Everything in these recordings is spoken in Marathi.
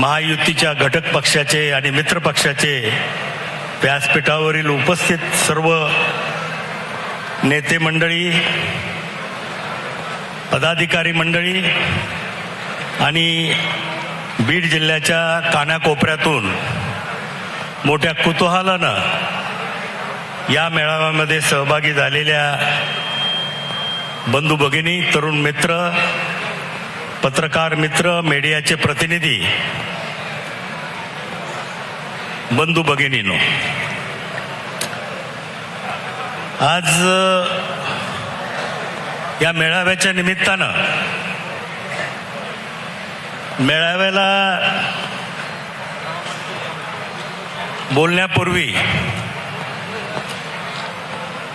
महायुतीच्या घटक पक्षाचे आणि मित्र पक्षाचे व्यासपीठावरील उपस्थित सर्व नेते मंडळी पदाधिकारी मंडळी आणि बीड जिल्ह्याच्या कानाकोपऱ्यातून मोठ्या कुतूहलानं या मेळाव्यामध्ये सहभागी झालेल्या बंधू भगिनी तरुण मित्र पत्रकार मित्र मीडियाचे प्रतिनिधी बंधू भगिनीनो आज या मेळाव्याच्या निमित्तानं मेळाव्याला बोलण्यापूर्वी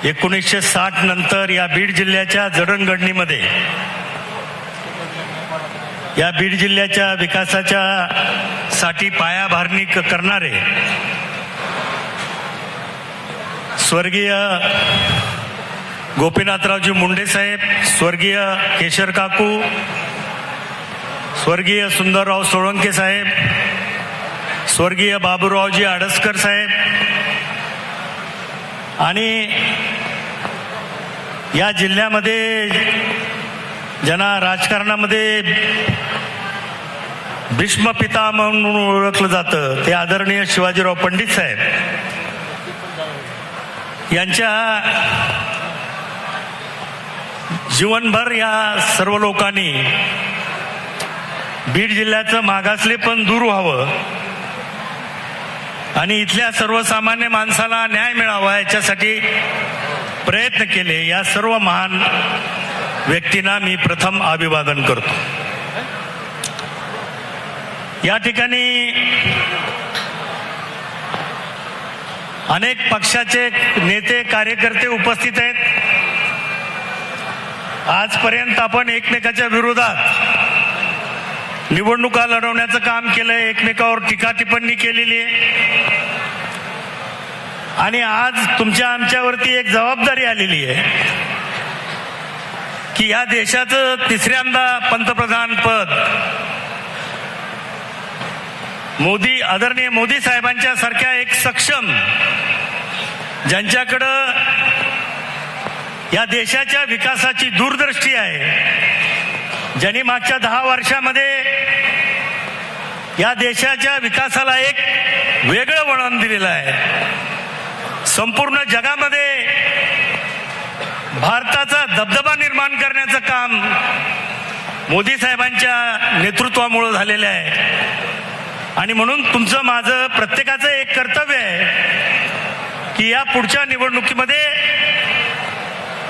एकोणीसशे साठ नंतर या बीड जिल्ह्याच्या जडणघडणीमध्ये या बीड जिल्ह्याच्या विकासाच्या साठी पायाभारणी क- करणारे स्वर्गीय गोपीनाथरावजी मुंडे साहेब स्वर्गीय केशर काकू स्वर्गीय सुंदरराव सोळंके साहेब स्वर्गीय बाबूरावजी आडसकर साहेब आणि या जिल्ह्यामध्ये ज्यांना राजकारणामध्ये भीष्म पिता म्हणून ओळखलं जातं. ते आदरणीय शिवाजीराव पंडित साहेब. यांच्या जीवनभर या सर्व लोकांनी बीड जिल्ह्याचं मागासले पण दूर व्हावं. आणि इथल्या सर्वसामान्य माणसाला न्याय मिळावा याच्यासाठी प्रयत्न केले. या सर्व महान व्यक्तींना मी प्रथम अभिवादन करतो. या ठिकाणी अनेक पक्षाचे नेते कार्यकर्ते उपस्थित आहेत. आजपर्यंत आपण एकमेकाच्या विरोधात निवडणुका लढवण्याचं काम केलंय एकमेकावर टीका टिप्पणी केलेली आहे. आणि आज तुमच्या आमच्यावरती एक जबाबदारी आलेली आहे की या देशाचं तिसऱ्यांदा पंतप्रधान पद मोदी आदरणीय मोदी साहेबांच्या सारख्या एक सक्षम ज्यांच्याकडं या देशाच्या विकासाची दूरदृष्टी आहे ज्यांनी मागच्या दहा वर्षामध्ये या देशाच्या विकासाला एक वेगळं वळण दिलेलं आहे. संपूर्ण जगामध्ये भारताचा दबदबा निर्माण करण्याचं काम मोदी साहेबांच्या नेतृत्वामुळे झालेलं आहे. आणि म्हणून तुमचं माझं प्रत्येकाचं एक कर्तव्य आहे की या पुढच्या निवडणुकीमध्ये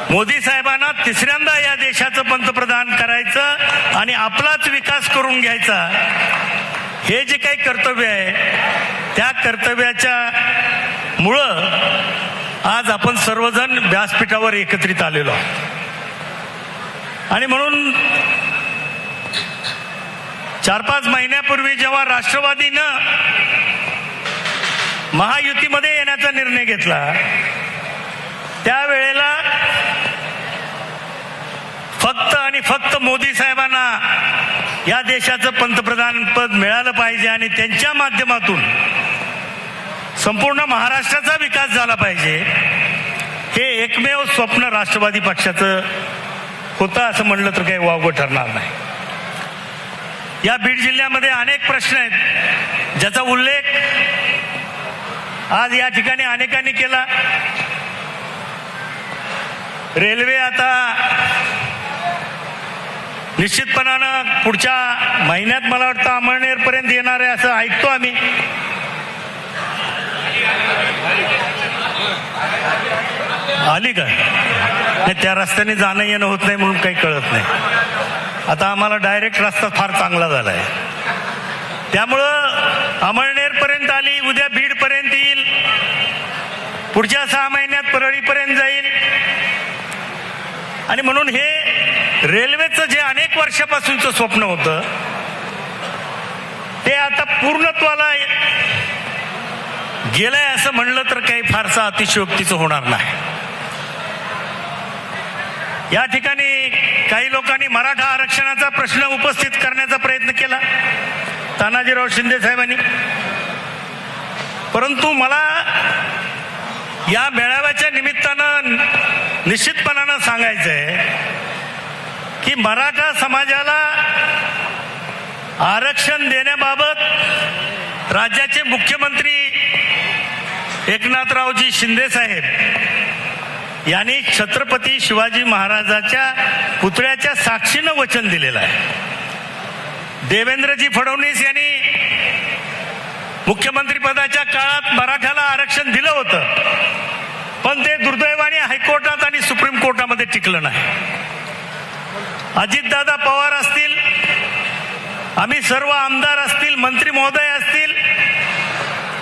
मोदी साहेबांना तिसऱ्यांदा या देशाचं पंतप्रधान करायचं आणि आपलाच विकास करून घ्यायचा. हे जे काही कर्तव्य आहे त्या कर्तव्याच्या मुळं आज आपण सर्वजण व्यासपीठावर एकत्रित आलेलो आहोत. आणि म्हणून चार पाच महिन्यापूर्वी जेव्हा राष्ट्रवादीनं महायुतीमध्ये येण्याचा निर्णय घेतला त्यावेळेला फक्त आणि फक्त मोदी साहेबांना या देशाचं पंतप्रधान पद मिळालं पाहिजे आणि त्यांच्या माध्यमातून संपूर्ण महाराष्ट्राचा विकास झाला पाहिजे हे एकमेव स्वप्न राष्ट्रवादी पक्षाचं होतं असं म्हणलं तर काही वावगं ठरणार नाही. या बीड जिल्ह्यामध्ये अनेक प्रश्न आहेत ज्याचा उल्लेख आज या ठिकाणी अनेकांनी केला. रेल्वे आता निश्चितपणानं पुढच्या महिन्यात मला वाटतं अमळनेरपर्यंत येणार आहे असं ऐकतो आम्ही. आली का? त्या रस्त्याने जाणं येणं होत नाही म्हणून काही कळत नाही. आता आम्हाला डायरेक्ट रस्ता फार चांगला झालाय. त्यामुळं अमळनेर पर्यंत आली उद्या बीड पर्यंत येईल. पुढच्या सहा महिन्यात परळीपर्यंत जाईल. आणि म्हणून हे रेल्वेचं जे अनेक वर्षापासूनचं स्वप्न होतं ते आता पूर्णत्वाला गेलंय असं म्हणलं तर काही फारसं अतिशयोक्तीचं होणार नाही. या ठिकाणी काही लोकांनी मराठा आरक्षणाचा प्रश्न उपस्थित करण्याचा प्रयत्न केला तानाजीराव शिंदे साहेबांनी. परंतु मला या मेळाव्याच्या निमित्तानं निश्चितपणानं सांगायचं आहे की मराठा समाजाला आरक्षण देण्याबाबत राज्याचे मुख्यमंत्री एकनाथरावजी शिंदे साहेब यांनी छत्रपती शिवाजी महाराजाच्या पुतळ्याच्या साक्षीनं वचन दिलेलं आहे. देवेंद्रजी फडणवीस यांनी मुख्यमंत्रीपदाच्या काळात मराठ्याला आरक्षण दिलं होतं पण ते दुर्दैवाने हायकोर्टात आणि सुप्रीम कोर्टामध्ये टिकलं नाही. अजितदादा पवार असतील आम्ही सर्व आमदार असतील मंत्री महोदय असतील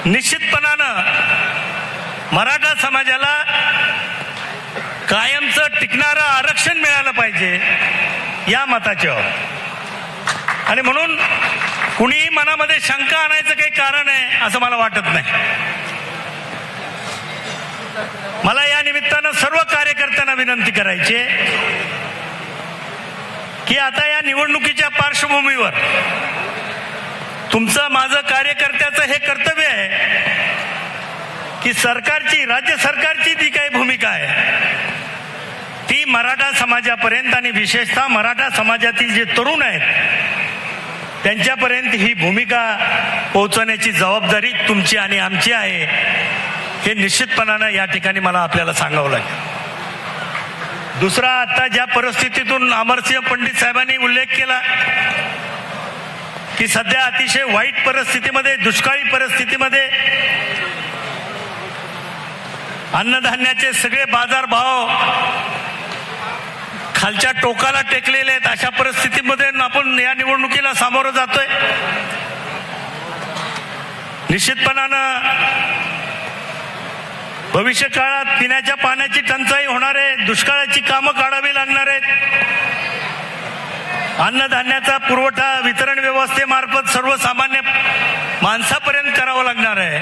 निश्चितपणानं मराठा समाजाला कायमचं टिकणारं आरक्षण मिळालं पाहिजे या मताच्या आणि म्हणून कुणीही मनामध्ये शंका आणायचं काही कारण आहे असं मला वाटत नाही. मला या निमित्तानं सर्व कार्यकर्त्यांना विनंती करायची की आता या निवडणुकीच्या पार्श्वभूमीवर तुमचं माझं कार्यकर्त्याचं हे कर्तव्य आहे की सरकारची राज्य सरकारची ती काही भूमिका आहे. मराठा समाजापर्यंत आणि विशेषतः मराठा समाजातील जे तरुण आहेत त्यांच्यापर्यंत ही भूमिका पोहोचवण्याची जबाबदारी तुमची आणि आमची आहे हे निश्चितपणानं या ठिकाणी मला आपल्याला सांगावं लागेल. दुसरा आता ज्या परिस्थितीतून अमरसिंह पंडित साहेबांनी उल्लेख केला की सध्या अतिशय वाईट परिस्थितीमध्ये दुष्काळी परिस्थितीमध्ये अन्नधान्याचे सगळे बाजारभाव खालच्या टोकाला टेकलेले आहेत. अशा परिस्थितीमध्ये आपण या निवडणुकीला सामोरं जातोय. निश्चितपणानं भविष्य काळात पिण्याच्या पाण्याची टंचाई होणार आहे दुष्काळाची कामं काढावी लागणार आहेत. अन्नधान्याचा पुरवठा वितरण व्यवस्थेमार्फत सर्वसामान्य माणसापर्यंत करावं लागणार आहे.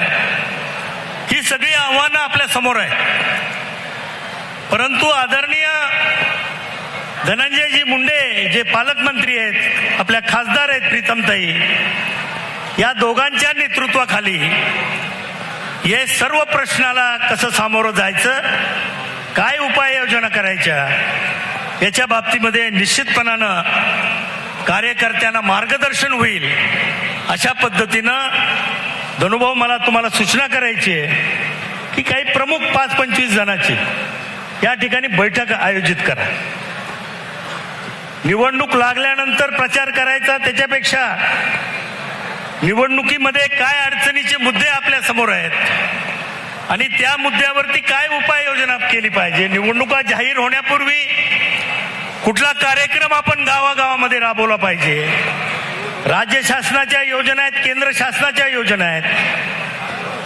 ही सगळी आव्हानं आपल्यासमोर आहे परंतु आदरणीय धनंजयजी मुंडे जे पालकमंत्री आहेत आपल्या खासदार आहेत प्रीतमताई या दोघांच्या नेतृत्वाखाली हे सर्व प्रश्नाला कसं सामोरं जायचं काय उपाययोजना करायच्या याच्या बाबतीमध्ये निश्चितपणानं कार्यकर्त्यांना मार्गदर्शन होईल अशा पद्धतीनं धनुभाऊ मला तुम्हाला सूचना करायची आहे की काही प्रमुख पाच पंचवीस जणांची या ठिकाणी बैठक आयोजित करा. निवडणूक लागल्यानंतर प्रचार करायचा त्याच्यापेक्षा निवडणुकीमध्ये काय अडचणीचे मुद्दे आपल्यासमोर आहेत? आणि त्या मुद्द्यावरती काय उपाययोजना केली पाहिजे? निवडणुका जाहीर होण्यापूर्वी कुठला कार्यक्रम आपण गावागावामध्ये राबवला पाहिजे? राज्य शासनाच्या योजना आहेत केंद्र शासनाच्या योजना आहेत.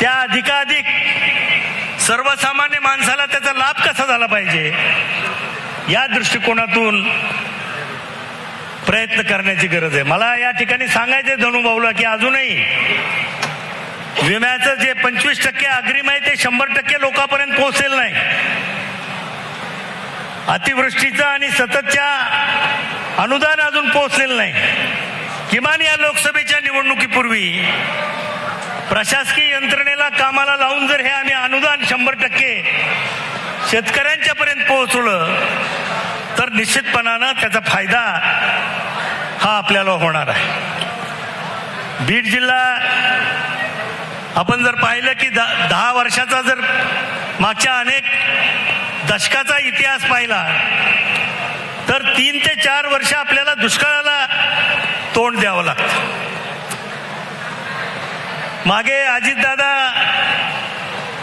त्या अधिकाधिक सर्वसामान्य माणसाला त्याचा लाभ कसा झाला पाहिजे? या दृष्टिकोनातून प्रयत्न करण्याची गरज आहे. मला या ठिकाणी सांगायचं धनुभाऊला की अजूनही विम्याचं जे पंचवीस टक्के अग्रिम आहे ते शंभर टक्के लोकांपर्यंत पोहोचेल नाही. अतिवृष्टीचं आणि सततच्या अनुदान अजून पोहोचलेलं नाही. किमान या लोकसभेच्या निवडणुकीपूर्वी प्रशासकीय यंत्रणेला कामाला लावून जर हे आम्ही अनुदान शंभर टक्के शेतकऱ्यांच्या पर्यंत पोहोचवलं तर निश्चितपणानं त्याचा फायदा हा आपल्याला होणार आहे. बीड जिल्हा आपण जर पाहिलं की दहा वर्षाचा जर मागच्या अनेक दशकाचा इतिहास पाहिला तर तीन ते चार वर्ष आपल्याला दुष्काळाला तोंड द्यावं लागतं. मागे अजितदादा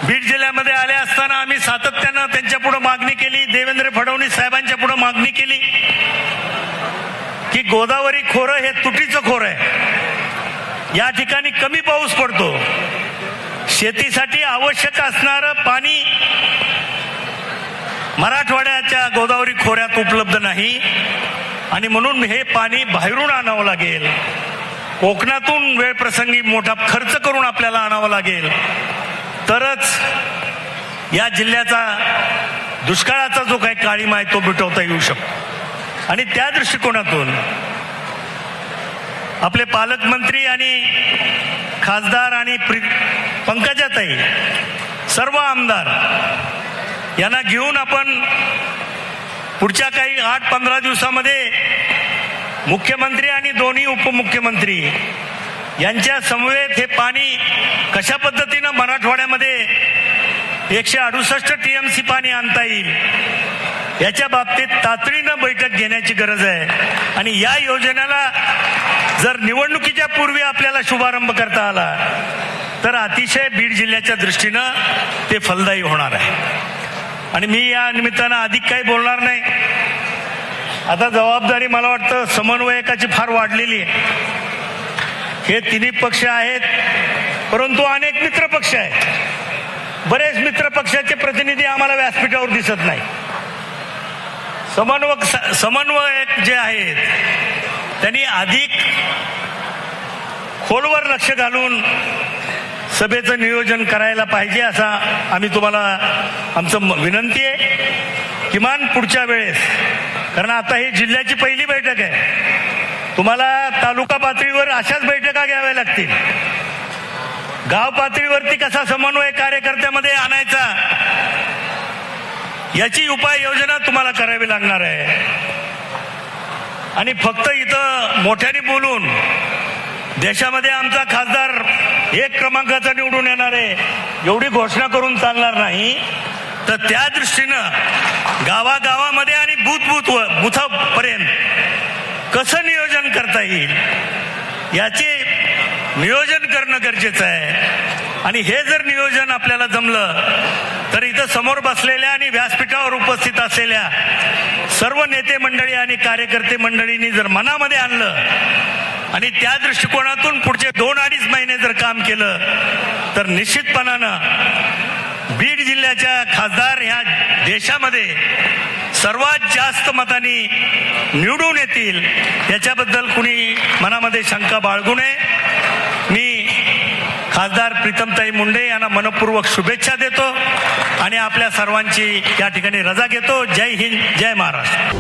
बीड जिल्ह्यामध्ये आले असताना आम्ही सातत्यानं त्यांच्या पुढे मागणी केली. देवेंद्र फडणवीस साहेबांच्या पुढे मागणी केली. की गोदावरी खोरं हे तुटीचं खोरं आहे. या ठिकाणी कमी पाऊस पडतो. शेतीसाठी आवश्यक असणारं पाणी मराठवाड्याच्या गोदावरी खोऱ्यात उपलब्ध नाही. आणि म्हणून हे पाणी बाहेरून आणावं लागेल. कोकणातून वेळ प्रसंगी मोठा खर्च करून आपल्याला आणावा लागेल. तरच या जिल्ह्याचा दुष्काळाचा जो काही काळीमा आहे तो मिटवता येऊ शकतो. आणि त्या दृष्टिकोनातून आपले पालकमंत्री आणि खासदार आणि पंकजाताई सर्व आमदार यांना घेऊन आपण पुढच्या काही आठ पंधरा दिवसामध्ये मुख्यमंत्री आणि दोन्ही उपमुख्यमंत्री यांच्या समवेत हे पाणी कशा पद्धतीनं मराठवाड्यामध्ये एकशे अडुसष्ट टी एम सी पाणी आणता येईल? याच्या बाबतीत तातडीनं बैठक घेण्याची गरज आहे. आणि या योजनेला जर निवडणुकीच्या पूर्वी आपल्याला शुभारंभ करता आला तर अतिशय बीड जिल्ह्याच्या दृष्टीनं ते फलदायी होणार आहे. आणि मी या निमित्तानं अधिक काही बोलणार नाही. आता जबाबदारी मला वाटतं समन्वयकाची फार वाढलेली आहे. हे तिन्ही पक्ष आहेत परंतु अनेक मित्र पक्ष आहेत. बरेच मित्र पक्षाचे प्रतिनिधी आम्हाला व्यासपीठावर दिसत नाही. समन्वयक समन्वयक जे आहेत त्यांनी अधिक खोलवर लक्ष घालून सभेचं नियोजन करायला पाहिजे असा आम्ही तुम्हाला आमचं म- विनंती आहे. किमान पुढच्या वेळेस कारण आता ही जिल्ह्याची पहिली बैठक आहे. तुम्हाला तालुका पातळीवर अशाच बैठका घ्याव्या लागतील. गाव पातळीवरती कसा समन्वय कार्यकर्त्यामध्ये आणायचा याची उपाययोजना तुम्हाला करावी लागणार आहे. आणि फक्त इथं मोठ्याने बोलून देशामध्ये आमचा खासदार एक क्रमांकाचा निवडून येणार आहे एवढी घोषणा करून चालणार नाही. तर त्या दृष्टीनं गावागावामध्ये आणि बूथ बूथ बुथापर्यंत कसं नियोजन करता येईल? याचे नियोजन करणं गरजेचं आहे. आणि हे जर नियोजन आपल्याला जमलं तर इथं समोर बसलेल्या आणि व्यासपीठावर उपस्थित असलेल्या सर्व नेते मंडळी आणि कार्यकर्ते मंडळींनी जर मनामध्ये आणलं आणि त्या दृष्टिकोनातून पुढचे दोन अडीच महिने जर काम केलं तर निश्चितपणानं बीड जिल्ह्याच्या खासदार ह्या देशामध्ये सर्वात जास्त मतांनी निवडून येतील याच्याबद्दल कुणी मनामध्ये शंका बाळगू नये. मी खासदार प्रीतमताई मुंडे यांना मनपूर्वक शुभेच्छा देतो आणि आपल्या सर्वांची या ठिकाणी रजा घेतो. जय हिंद जय महाराष्ट्र.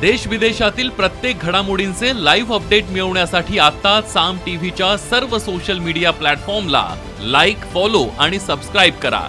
देश विदेशातील प्रत्येक घडामोडींचे लाईव्ह अपडेट मिळवण्यासाठी आता साम टीव्हीच्या सर्व सोशल मीडिया प्लॅटफॉर्मला लाईक फॉलो आणि सबस्क्राईब करा.